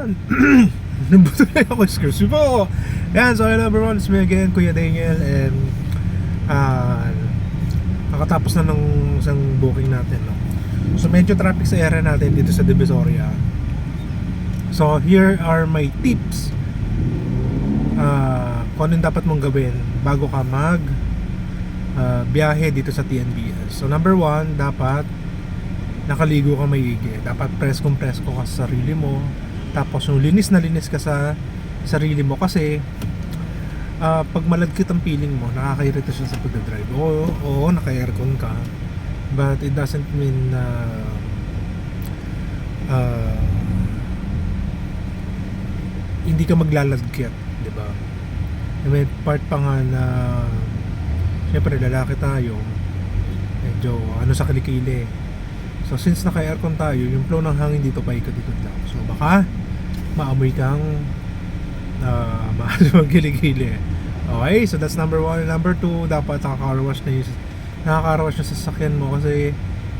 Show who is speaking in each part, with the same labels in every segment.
Speaker 1: Nabuto na ako, excuse me po. Yan, so hello everyone, it's me again, Kuya Daniel, and ah nakatapos na ng isang booking natin, no? So medyo traffic sa area natin dito sa Divisoria. So here are my tips ah kung anong dapat mong gawin bago ka mag ah, biyahe dito sa TNBS. So number one, dapat nakaligo ka maigi. Dapat preskong presko ka sa sarili mo. Tapos yung linis na linis ka sa sarili mo kasi ah, pag malagkit ang feeling mo, nakakairita siya sa pagdadrive. Oo, oo, naka-aircon ka. But it doesn't mean na ah, hindi ka maglalagkit, di ba? May part pa nga na syempre lalaki tayo medyo ano sa kilikili So since naka-aircon tayo, yung flow ng hangin dito paikot-ikot lang. So baka maamoy kang uh, maano gili-gili. Okay, so that's number one. Number two, dapat nakaka-wash na yung nakaka-wash na sa sasakyan mo kasi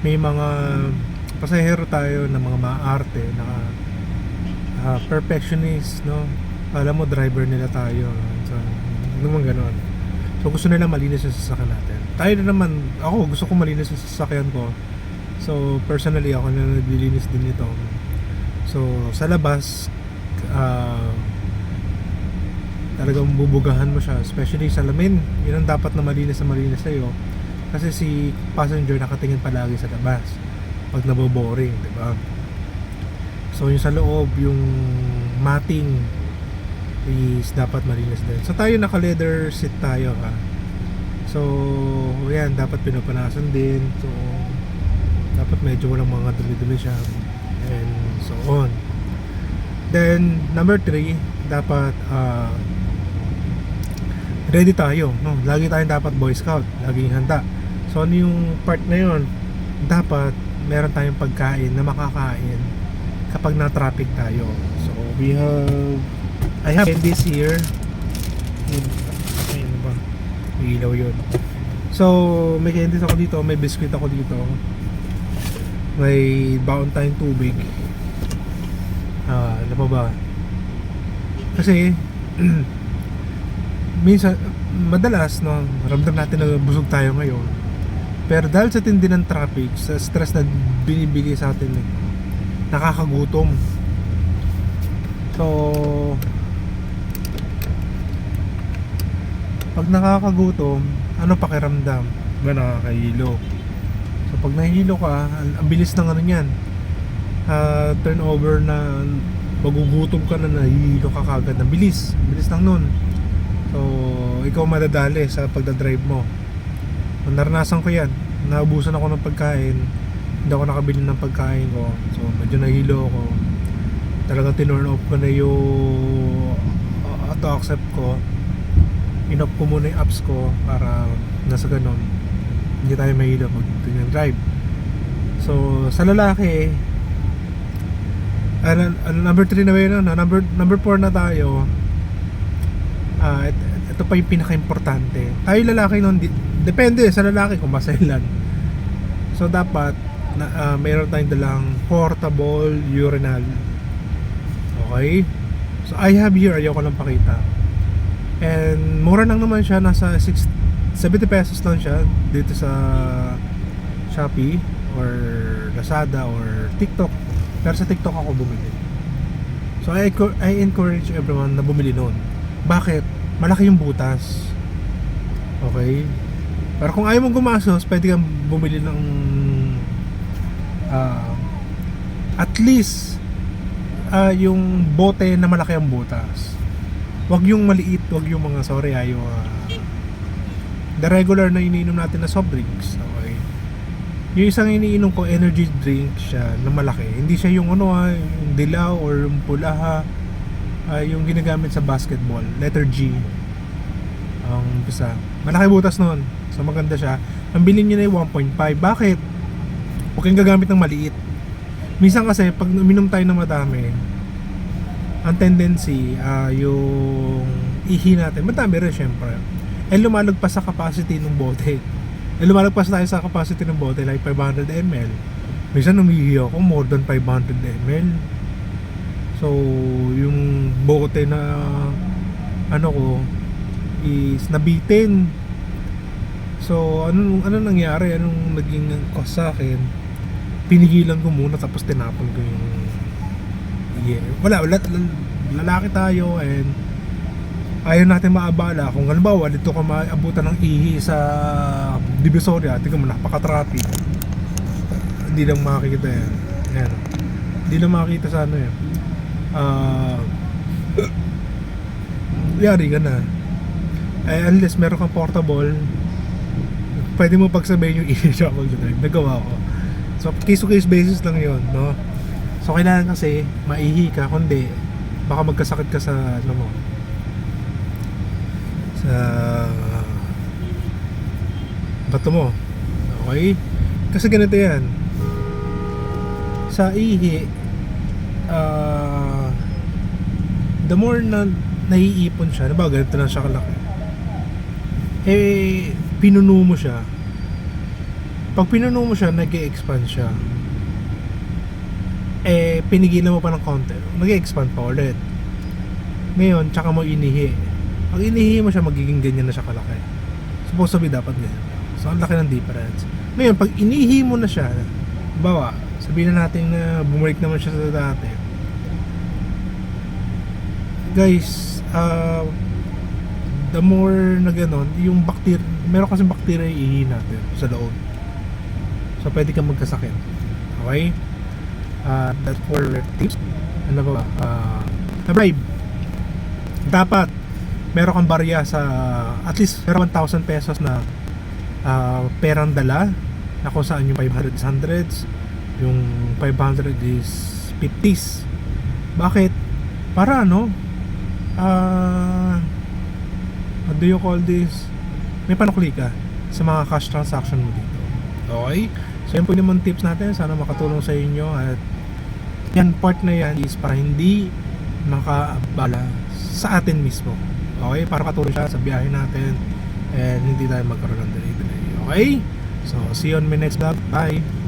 Speaker 1: may mga pasahero tayo na mga maarte na uh, perfectionist, no? Alam mo, driver nila tayo. So, naman ganun. So gusto nila malinis yung sasakyan natin. Tayo na naman, ako gusto ko malinis yung sasakyan ko. So personally ako na naglilinis din nito. So sa labas ah, talagang bubugahan mo siya especially sa lamin. Yun ang dapat na malinis na malinis sa'yo. Kasi si passenger nakatingin palagi sa labas pag naboboring, di ba? So yung sa loob, yung matting is dapat malinis din. So tayo naka leather seat tayo ha. So yan, dapat pinapanasan din. So dapat medyo walang mga dumi-dumi siya and so on then number 3 dapat ah, ready tayo no? Lagi tayong dapat boy scout laging handa. So ano yung part na yun? Dapat meron tayong pagkain na makakain kapag na traffic tayo. So we have I have this here. Ayun ba? Ilaw yun. So may candies ako dito may biscuit ako dito. May baon tayong tubig ah ano pa ba? Kasi minsan madalas no ramdam natin na busog tayo ngayon. Pero dahil sa tindi ng traffic sa stress na binibigay sa atin eh, nakakagutom. So pag nakakagutom ano pakiramdam? Ba nakakahilo. So pag nahihilo ka, ang, ang bilis ng ano niyan. Ah, turnover na magugutom ka na nahihilo ka kagad. Ang bilis, bilis ng nun. So ikaw madadali sa pagdadrive mo. Naranasan ko yan. Naubusan ako ng pagkain. Hindi ako nakabili ng pagkain ko. So medyo nahilo ako. Talagang tinurn off ko na yung uh, auto accept ko. Inop ko muna yung apps ko para nasa ganun hindi tayo mahilo pag drive so sa lalaki ano, ano, number 3 na yun ano? number, number 4 na tayo. Ah et, ito pa yung pinaka-importante. Tayo lalaki nun di, depende sa lalaki kung masailan so dapat na, ah, mayroon tayong dalang portable urinal. Okay? So I have here ayoko lang pakita. And mura lang naman siya nasa 6 70 pesos lang siya dito sa Shopee or Lazada or TikTok pero sa TikTok ako bumili so I, I encourage everyone na bumili noon bakit? malaki yung butas okay pero kung ayaw mong gumasos pwede kang bumili ng ah, at least ah, yung bote na malaki ang butas wag yung maliit wag yung mga sorry ah, the regular na iniinom natin na soft drinks. Okay. Yung isang iniinom ko energy drink siya na malaki. Hindi siya yung ano ha, yung dilaw or yung pula ha. Ah, yung ginagamit sa basketball, letter G. Ang isa. Malaki butas noon. So maganda siya. Ang bilhin niyo na yung 1.5. Bakit? Huwag kayong gagamit ng maliit. Minsan kasi pag uminom tayo ng madami, ang tendency ah, yung ihi natin, madami rin syempre eh lumalagpas sa capacity ng bote eh lumalagpas tayo sa capacity ng bote like 500 ml minsan umihi ako more than 500 ml so yung bote na ano ko is nabitin. So, ano ano nangyari? Anong naging cause sa akin? Pinigilan ko muna tapos tinapon ko yung yeah. Wala, wala, lalaki tayo and ayaw natin maabala kung halimbawa dito ka maabutan ng ihi sa Divisoria tingnan mo napaka-traffic. Hindi lang makikita yan. Yan. Hindi lang makikita sa ano yan. Ah yari ka na. Eh unless meron kang portable pwede mo pagsabayin yung ihi siya mag-drive nagawa ko. So case to case basis lang yon no? So kailangan kasi maihi ka kundi baka magkasakit ka sa ano mo sa bato mo. Okay? Kasi ganito yan. Sa ihi ah the more na naiipon siya diba ganito lang siya kalaki. Eh pinuno mo siya. Pag pinuno mo siya nag expand siya. Eh pinigilan mo pa ng konti. Nag expand pa ulit. Ngayon tsaka mo inihi pag inihi mo siya magiging ganyan na siya kalaki. Supposed to be dapat ganyan. So ang laki ng difference. Ngayon pag inihi mo na siya bawa sabihin na natin na bumalik naman siya sa dati. Guys uh, the more na ganon yung bacteria meron kasi bacteria ihi natin sa loob. So pwede kang magkasakit. Okay? Uh, that's for tips. Ano ba uh, bribe dapat meron kang barya sa at least meron 1,000 pesos na ah, perang dala na kung saan yung 500 is hundreds yung 500 is 50s bakit? para ano? Ah what do you call this? May panukli ka sa mga cash transaction mo dito. Okay? So yan po mga tips natin. Sana makatulong sa inyo at yan part na yan is para hindi makabala sa atin mismo okay para katulong siya sa biyahe natin. And hindi tayo magkaroon ng delay okay? So see you on my next vlog. Bye